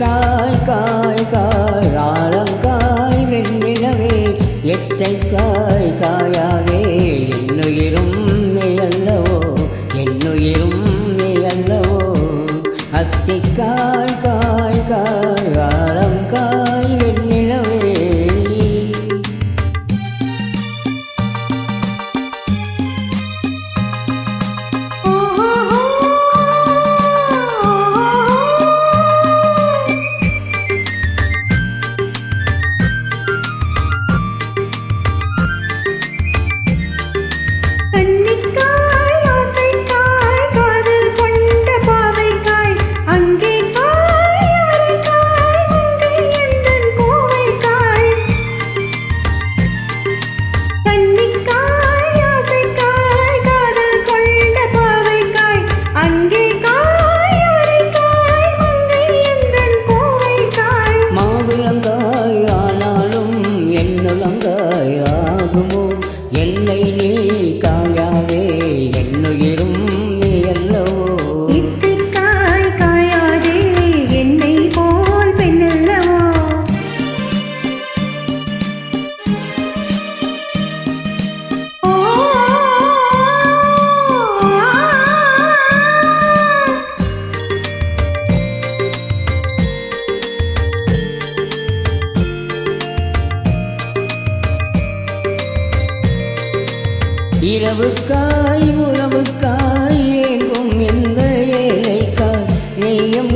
காய் காய் காய் ஆலங்காய் வெண்ணிலவே எச்சை காய் காயாவே என்னுயிரும் நீ அல்லவோ என்னுயிரும் நீ அல்லவோ அத்திக்காய் இரவுக்காய் உறவுக்காய் ஏங்கும் இந்த ஏழைக்காய் நெய்யும்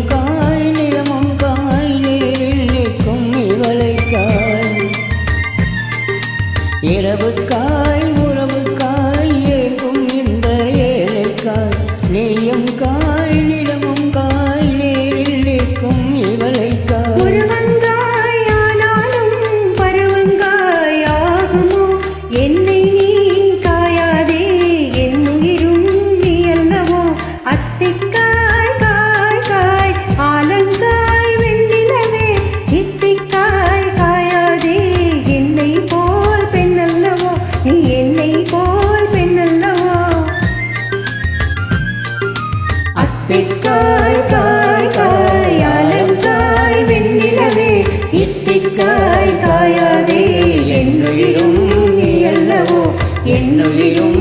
பிக்காய் காய் காய் அலங்காய் வெண்ணிலவே. இத்திக்காய் காயாதே என்னுயிரும் நீ அல்லவோ என்னுயிரும்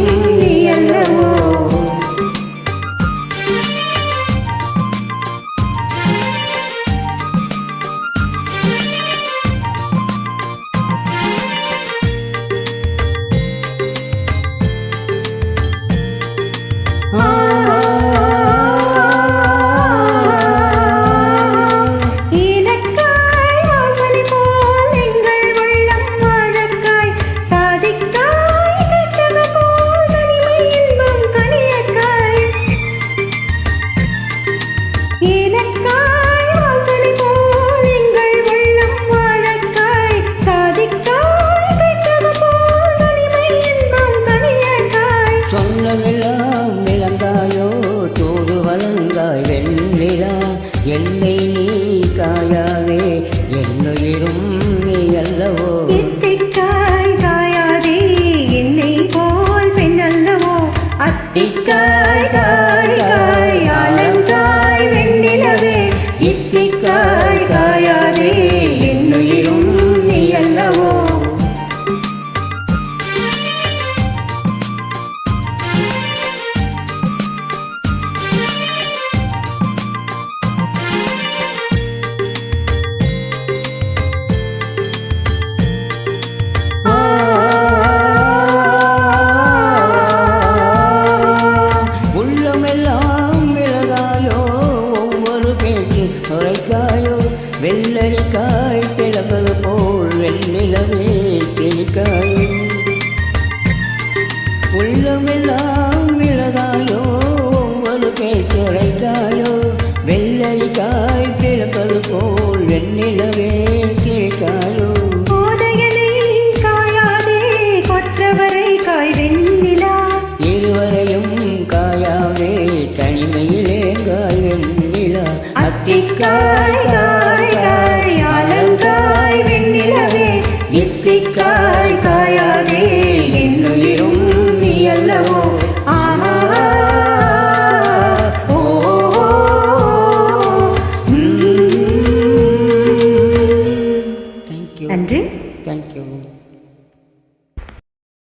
சுரைக்காயோ வெள்ளரிக்காய் love.